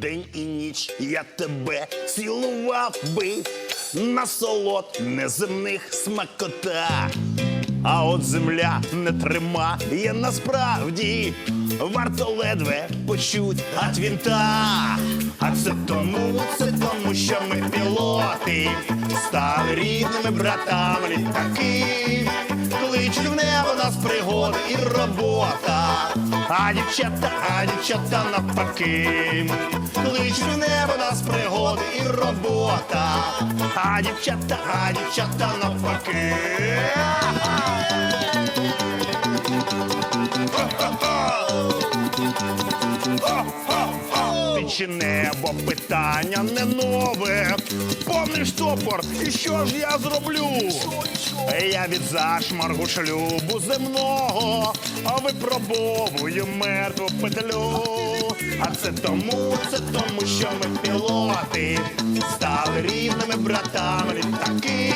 день і ніч я тебе цілував би на солод неземних смакота. А от земля не тримає насправді, варто ледве почуть от вінта. А це тому, це тому, що ми пілоти стали рідними братами літаки. Кличуть в небо нас пригоди і робота. А дівчата, а дівчата навпаки. клич в небо нас пригоди і робота. А дівчата, а дівчата навпаки. Ти чи небо питання не нове. Повний штопор, і що ж я зроблю? Я від зашмаргу шлюбу земного, а випробовую мертву петлю. А це тому, це тому, що ми пілоти стали рівними братами літаки.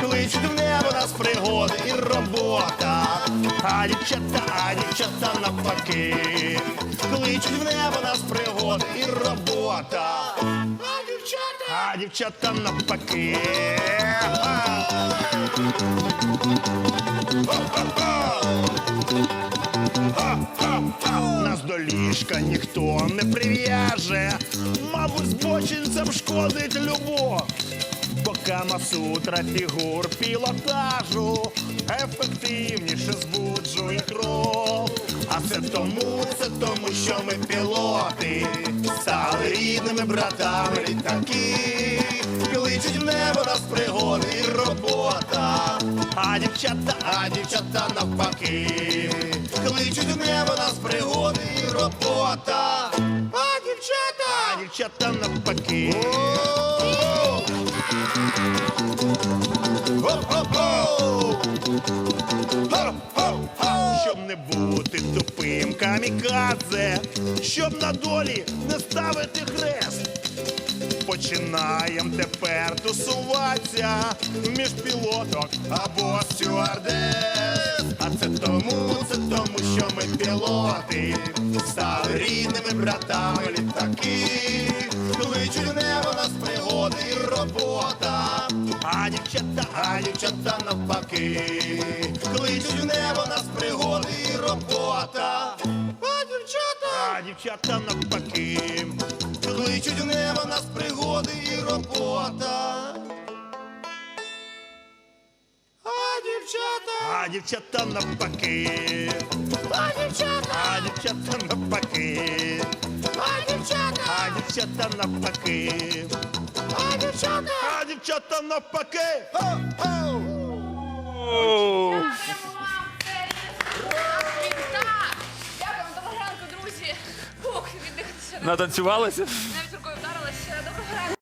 Кличуть в небо нас пригоди і робота. А дівчата, а дівчата навпаки. Кличуть в небо нас пригоди і робота. А дівчата, а дівчата навпаки. Нас до ліжка ніхто не прив'яже, мабуть, збочинцям шкодить любов. Бо Камасутра фігур пілотажу ефективніше збуджує кров. А це тому, це тому, що ми пілоти стали рідними братами літаки. Кличуть в небо нас пригоди і робота. А дівчата, а дівчата навпаки. Кличуть в небо нас пригоди і робота. А дівчата, а дівчата навпаки. Щоб не бути тупим камікадзе, щоб на долі не ставити хрест. Починаєм тепер тусуватися між пілоток або стюардес. А це тому, це тому, що ми пілоти стали рідними братами літаки. Дівчата, навпаки. Кличуть в небо нас пригоди і робота. А дівчата, а дівчата навпаки. Кличуть в небо нас пригоди і робота. А дівчата, а дівчата навпаки. А дівчата, а дівчата навпаки. А дівчата, а дівчата навпаки. Дівчата, навпаки. Дякуємо вам, Дякуємо, доброго ранку, друзі. Фух, віддихатися Натанцювалися? не